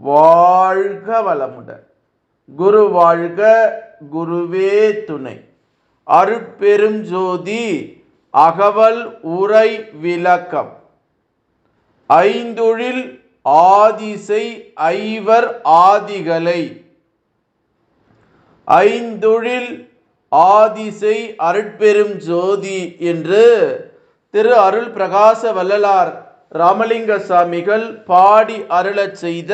வாழ்க வளமுடன். குரு வாழ்க குருவே துணை. அருட்பெரும் ஜோதி அகவல் உரை விளக்கம். ஐந்தொழில் ஆதிசை ஐவர் ஆதிகளை. ஐந்தொழில் ஆதிசை அருட்பெரும் ஜோதி என்று திரு அருள் பிரகாச வள்ளலார் ராமலிங்க சாமிகள் பாடி அருளச் செய்த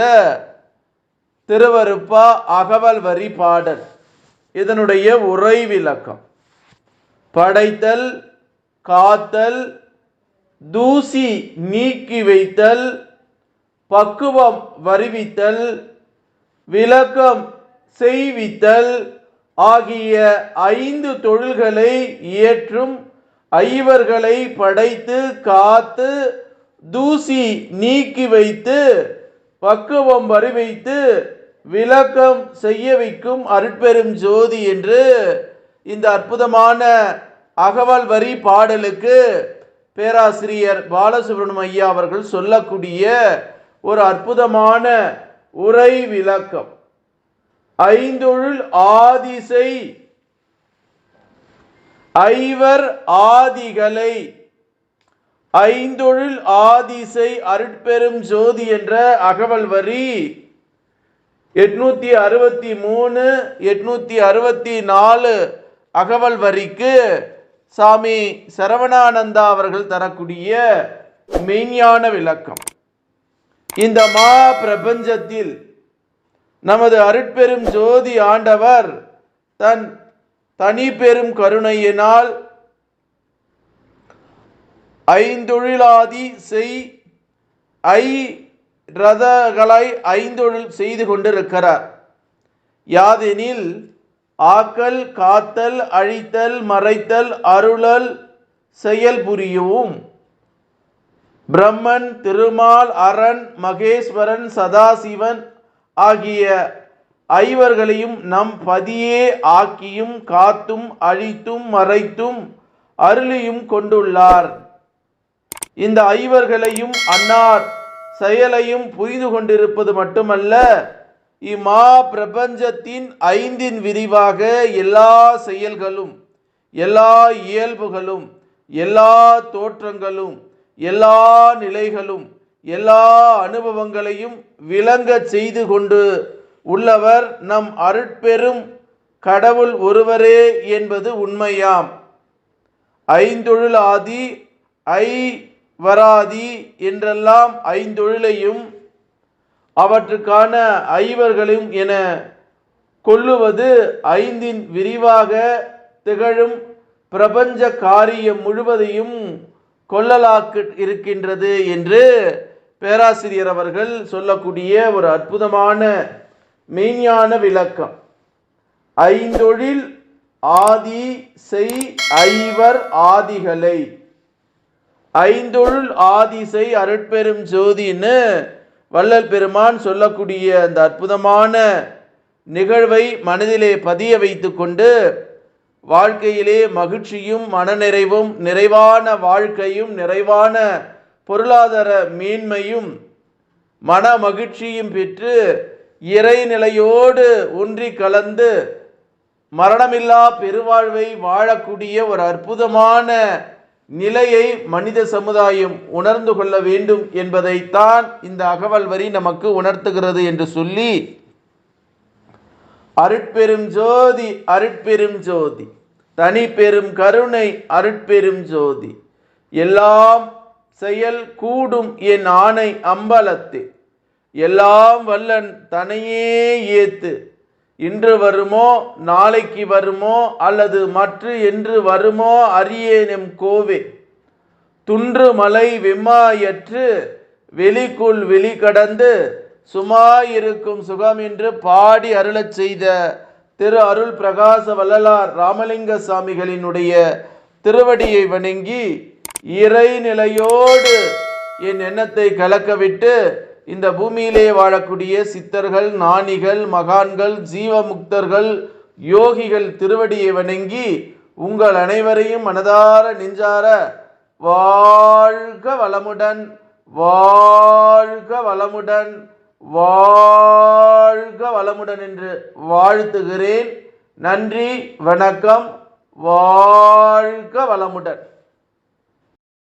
திருவருப்பா அகவல் வரி பாடல். இதனுடைய உரை விளக்கம். படைத்தல் காத்தல் தூசி நீக்கி வைத்தல் பக்குவம் வருவித்தல் விளக்கம் செய்வித்தல் ஆகிய ஐந்து தொழில்களை இயற்றும் ஐவர்களை படைத்து காத்து தூசி நீக்கி வைத்து பக்குவம் வருவித்து விளக்கம் செய்ய வைக்கும் அருட்பெரும் ஜோதி என்று இந்த அற்புதமான அகவல் வரி பாடலுக்கு பேராசிரியர் பாலசுப்ரமணியம் ஐயா அவர்கள் சொல்லக்கூடிய ஒரு அற்புதமான உரை விளக்கம். ஐந்தொழில் ஆதிசை ஐவர் ஆதிகளை ஐந்தொழில் ஆதிசை அருட்பெரும் ஜோதி என்ற அகவல் வரி. எட்நூத்தி அறுபத்தி மூணு எட்நூத்தி அறுபத்தி நாலு அகவல் வரிக்கு சாமி சரவணானந்தா அவர்கள் தரக்கூடிய மெய்ஞான விளக்கம். இந்த மா பிரபஞ்சத்தில் நமது அருட்பெரும் ஜோதி ஆண்டவர் தன் தனி பெரும் கருணையினால் ஐந்தொழிலாதி செய் ஐ ரதகளை ஐந்தொழில் செய்து கொண்டிருக்கிறார். யாதெனில் ஆக்கல் காத்தல் அழித்தல் மறைத்தல் அருளல் செயல் புரியவும் பிரம்மன் திருமால் அரண் மகேஸ்வரன் சதாசிவன் ஆகிய ஐவர்களையும் நம் பதியே ஆக்கியும் காத்தும் அழித்தும் மறைத்தும் அருளியும் கொண்டுள்ளார். இந்த ஐவர்களையும் அன்னார் செயலையும் புரிந்து கொண்டிருப்பது மட்டுமல்ல இம்மா பிரபஞ்சத்தின் ஐந்தின் விரிவாக எல்லா செயல்களும் எல்லா இயல்புகளும் எல்லா தோற்றங்களும் எல்லா நிலைகளும் எல்லா அனுபவங்களையும் விளங்கச் செய்து கொண்டு உள்ளவர் நம் அருட்பெரும் கடவுள் ஒருவரே என்பது உண்மையாம். ஐந்தொழில் ஆதி ஐ வராதி என்றெல்லாம் ஐந்தொழிலையும் அவற்றுக்கான ஐவர்களையும் என கொள்ளுவது ஐந்தின் விரிவாக திகழும் பிரபஞ்ச காரியம் முழுவதையும் கொள்ளலாக்கு இருக்கின்றது என்று பேராசிரியர் அவர்கள் சொல்லக்கூடிய ஒரு அற்புதமான மெய்ஞான விளக்கம். ஐந்தொழில் ஆதி செய் ஐவர் ஆதிகளை. ஐந்தொழில் ஆதிசை அருட்பெரும் ஜோதின்னு வள்ளல் பெருமான் சொல்லக்கூடிய அந்த அற்புதமான நிகழ்வை மனதிலே பதிய வைத்துக்கொண்டு வாழ்க்கையிலே மகிழ்ச்சியும் மனநிறைவும் நிறைவான வாழ்க்கையும் நிறைவான பொருளாதார மேன்மையும் மன மகிழ்ச்சியும் பெற்று இறைநிலையோடு ஒன்றி கலந்து மரணமில்லா பெருவாழ்வை வாழக்கூடிய ஒரு அற்புதமான நிலையை மனித சமுதாயம் உணர்ந்து கொள்ள வேண்டும் என்பதைத்தான் இந்த அகவல் வரி நமக்கு உணர்த்துகிறது என்று சொல்லி அருட்பெரும் ஜோதி அருட்பெரும் ஜோதி தனி பெரும் கருணை அருட்பெரும் ஜோதி எல்லாம் செயல் கூடும் என் ஆணை அம்பலத்து எல்லாம் வல்லன் தனையே ஏத்து இன்று வருமோ நாளைக்கு வருமோ அல்லது மற்ற என்று வருமோ அரியேனும் கோவே. துன்று மலை வெம்மாயற்று வெளிக்குள் வெளி கடந்து சுமாயிருக்கும் சுகம் என்று பாடி அருளச் செய்த திரு அருள் பிரகாச வள்ளலார் ராமலிங்க சாமிகளினுடைய திருவடியை வணங்கி இறைநிலையோடு என் எண்ணத்தை கலக்கவிட்டு இந்த பூமியிலே வாழக்கூடிய சித்தர்கள் நாணிகள் மகான்கள் ஜீவமுக்தர்கள் யோகிகள் திருவடியை வணங்கி உங்கள் அனைவரையும் மனதார நெஞ்சார வாழ்க வளமுடன் வாழ்க வளமுடன் வாழ்க வளமுடன் என்று வாழ்த்துகிறேன். நன்றி வணக்கம் வாழ்க வளமுடன்.